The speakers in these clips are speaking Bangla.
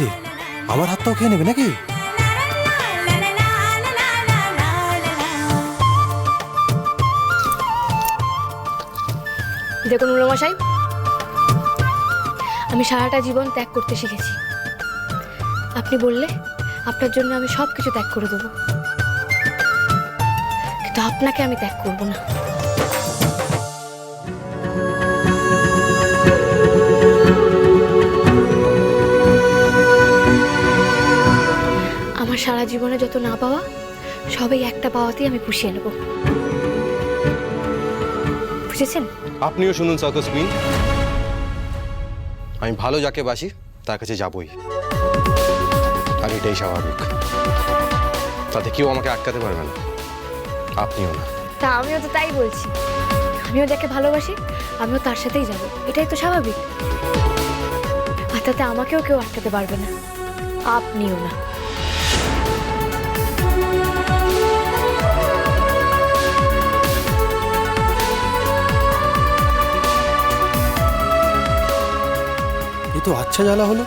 রে, আমার হাতটাও খেয়ে নেবে নাকি? দেখুন মশাই আমি সারাটা জীবন ত্যাগ করতে শিখেছি। আপনি বললে আপনার জন্য আমি সব কিছু ত্যাগ করে দেবো। কিন্তু আপনাকে আমি ত্যাগ করব না। সারা জীবনে যত না পাওয়া সবই একটা পাওয়াতেই আমি পুষিয়ে নেব। বুঝেছেন? আপনিও শুনুন সার্কাস কুইন। আমি ভালো যাকে বাসি তার কাছে যাবই। আর এটাই স্বাভাবিক। তাতে কেউ আমাকে আটকাতে পারবে না। আপনিও না। তা আমিও তো তাই বলছি। আমিও যাকে ভালোবাসি আমিও তার সাথেই যাব। এটাই তো স্বাভাবিক। আর তাতে আমাকেও কেউ আটকাতে পারবে না। আপনিও না। তো আচ্ছা জ্বালা হলো।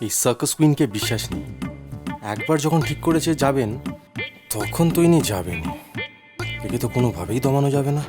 এই সার্কাস কুইনকে বিশ্বাস নেই। একবার যখন ঠিক করেছে যাবেন, তখন তো ইনি যাবেন একে তো কোনোভাবেই দমানো যাবে না।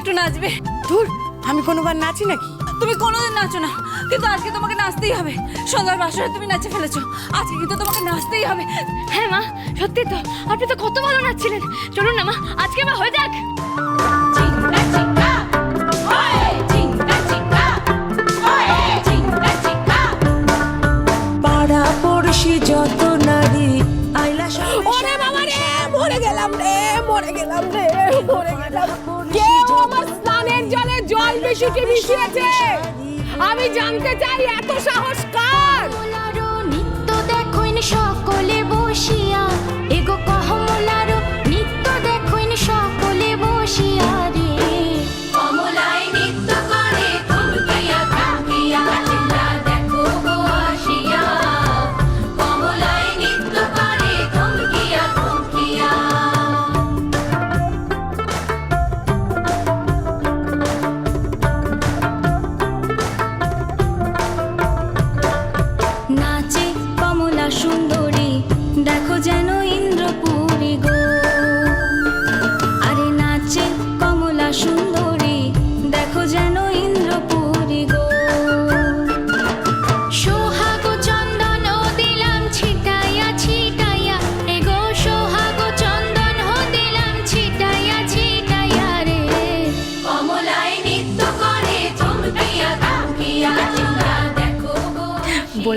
একটু নাচবে। ধুর আমি কোনোবার নাচি নাকি? তুমি কোনোদিন নাচো না কিন্তু আজকে তোমাকে নাচতেই হবে। সন্ধ্যার বাসরে তুমি নাচে ফেলেছো আজকে কিন্তু তোমাকে নাচতেই হবে। হ্যাঁ মা সত্যি তো আপনি তো কত ভালো নাচছিলেন। চলুন না মা আজকে মা হয়ে যাক। পাড়া পড়শি যত নারী আইলা ওরে বাবা রে মরে গেলাম রে মরে গেলাম রে মরে গেলাম। জলে জল মিশিয়েছে? আমি জানতে চাই, এত সাহস কার? নিত্য দেখইন সকলে বসিয়া। এগো কহমলারো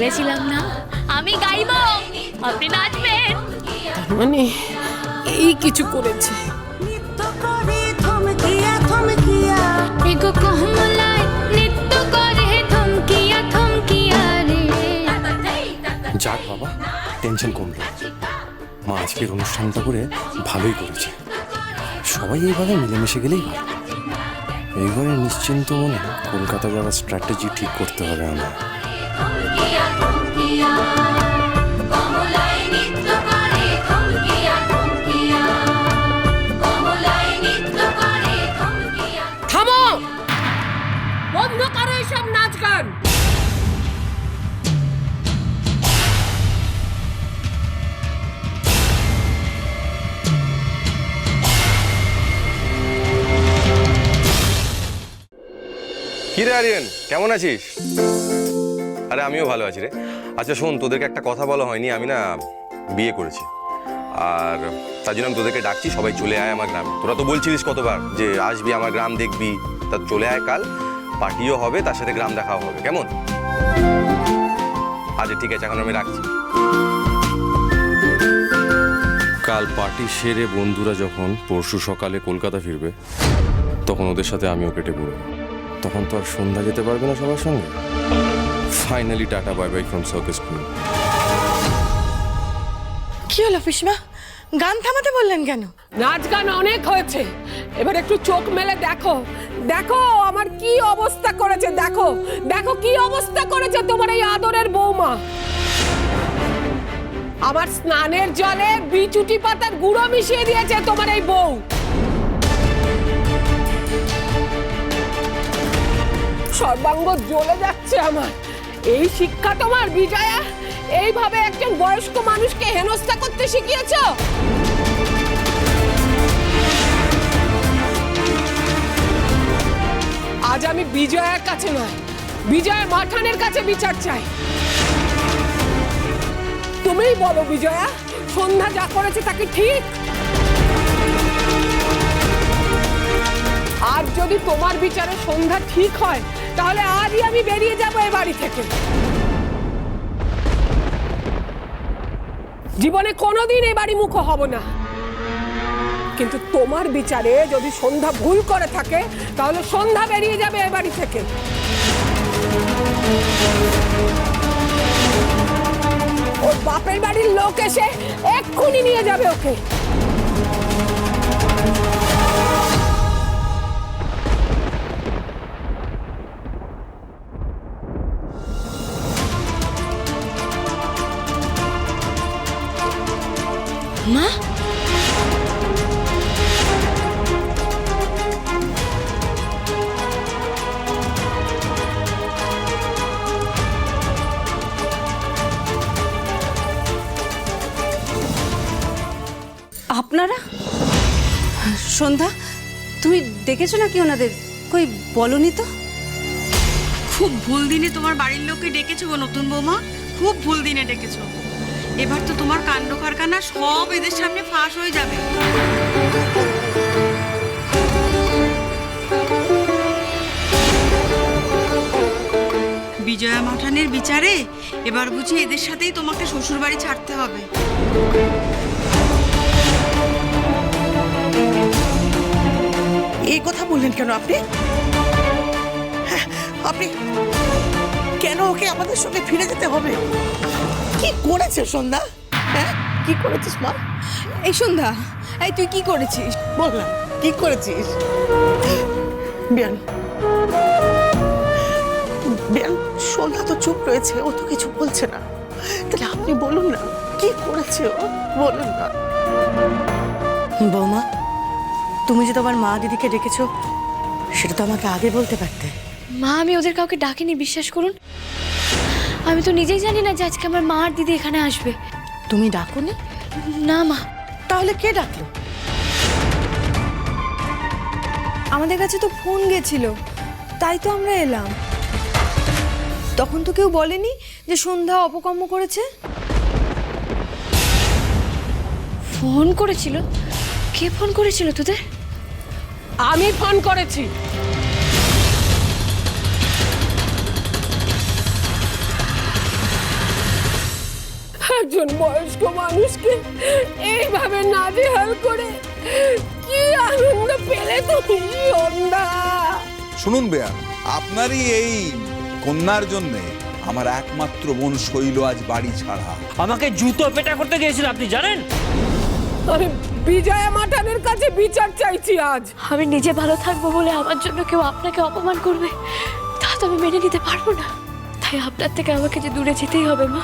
বলেছিলাম না? আমি গাইবো। আপনি নাচবেন। মানে এই কিছু করেছে। এগো কহমলায় নৃত্য করে থমকিয়া থমকিয়া রে। যাক বাবা টেনশন কমলো মা আজকের অনুষ্ঠানটা করে ভালোই করেছে। সবাই এইভাবে মিলেমিশে গেলেই ভালো। এইবারে নিশ্চিন্ত মনে কলকাতা যাওয়ার স্ট্র্যাটেজি ঠিক করতে হবে আমার। কি রে আরিয়ান, কেমন আছিস? আরে আমিও ভালো আছি রে। আচ্ছা শোন, তোদেরকে একটা কথা বলা হয়নি, আমি না বিয়ে করেছি। আর তার জন্য আমি তোদেরকে ডাকছি, সবাই চলে আয় আমার গ্রামে। তোরা তো বলছিলিস কতবার যে আসবি আমার গ্রাম, দেখবি। তা চলে আয় কাল, পার্টিও হবে, তার সাথে গ্রাম দেখাও হবে, কেমন? আচ্ছা ঠিক আছে, এখন আমি রাখছি। কাল পার্টি সেরে বন্ধুরা যখন পরশু সকালে কলকাতা ফিরবে, তখন ওদের সাথে আমিও কেটে পড়ব। তখন তো আর সন্ধ্যা যেতে পারবে না সবার সঙ্গে। Finally tata bye bye from circus school কি হলো পিসমা গান থামাতে বললেন কেন? নাচ গান অনেক হয়েছে। এবার একটু চোখ মেলে দেখো। দেখো আমার কি অবস্থা করেছে দেখো। দেখো কি অবস্থা করেছে তোমার এই আদরের বৌমা। আমার স্নানের জলে বিচুটি পাতার গুঁড়ো মিশিয়ে দিয়েছে তোমার এই বউ। সর্বাঙ্গ জ্বলে যাচ্ছে আমার। এই শিক্ষা তোমার, বিজয়া। এইভাবে একজন বয়স্ক মানুষকে হেনস্থা করতে শিখিয়েছ? আজ আমি বিজয়ার কাছে নয়, বিজয়ের মাঠানের কাছে বিচার চাই। তুমিই বলো, বিজয়া, সন্ধ্যা যা করেছে তাকে ঠিক? আর যদি তোমার বিচারে সন্ধ্যা ঠিক হয় তাহলে আজই আমি বেরিয়ে যাব এ বাড়ি থেকে। জীবনে কোনোদিন এ বাড়ি মুখ হব না। কিন্তু তোমার বিচারে যদি সন্ধ্যা ভুল করে থাকে, তাহলে সন্ধ্যা বেরিয়ে যাবে এ বাড়ি থেকে। ওর বাপের বাড়ির লোক এসে এক্ষুনি নিয়ে যাবে ওকে। মা? আপনারা? সন্ধ্যা, তুমি দেখেছ নাকি ওনাদের? কই বলনি তো? খুব ভুল দিনে তোমার বাড়ির লোককে ডেকেছো গো নতুন বৌমা। খুব ভুল দিনে ডেকেছো। এবার তো তোমার কাণ্ড কারখানা সব এদের সামনে ফাঁস হয়ে যাবে। বিজয়া মাঠানের বিচারে এবার বুঝি এদের সাথেই তোমাকে শ্বশুর বাড়ি ছাড়তে হবে। এই কথা বললেন কেন আপনি? হ্যাঁ, আপনি কেন ওকে আমাদের সঙ্গে ফিরে যেতে হবে? কি করেছে সন্ধ্যা? হ্যাঁ? কি করেছিস মা? এই সন্ধ্যা এই তুই কি করেছিস? বল না কি করেছিস? বিয়ান বিয়ান সন্ধ্যা তো চুপ রয়েছে ও তো কিছু বলছে না। তাহলে আপনি বলুন না কি করেছে ও? বলুন না। বৌমা তুমি যে তোমার মা দিদিকে ডেকেছো সেটা তো আমাকে আগে বলতে পারতে। মা আমি ওদের কাউকে ডাকিনি বিশ্বাস করুন। আমি তো নিজেই জানি না যে আজকে আমার মা আর দিদি এখানে আসবে। তুমি ডাকুনি না মা। তাহলে কে ডাকলো? আমাদের কাছে তো ফোন গেছিল তাই তো আমরা এলাম। তখন তো কেউ বলেনি যে সন্ধ্যা অপকর্ম করেছে। ফোন করেছিল? কে ফোন করেছিল তোদের? আমি ফোন করেছি। একজন বয়স্ক মানুষকে এইভাবে নাজেহাল করে কি আনন্দ পেলে তুমি শুনুন বেয়া আপনারই এই কন্যার জন্য আমার একমাত্র বোন শৈল আজ বাড়ি ছাড়া। আমাকে জুতো পেটা করতে গিয়েছিল আপনি জানেন? আমি বিজয়া মাঠানের কাছে বিচার চাইছি আজ। আমি নিজে ভালো থাকব বলে আমার জন্য কেউ আপনাকে অপমান করবে তা তো আমি মেনে নিতে পারব না। তাই আপনার থেকে আমাকে যে দূরে যেতেই হবে মা।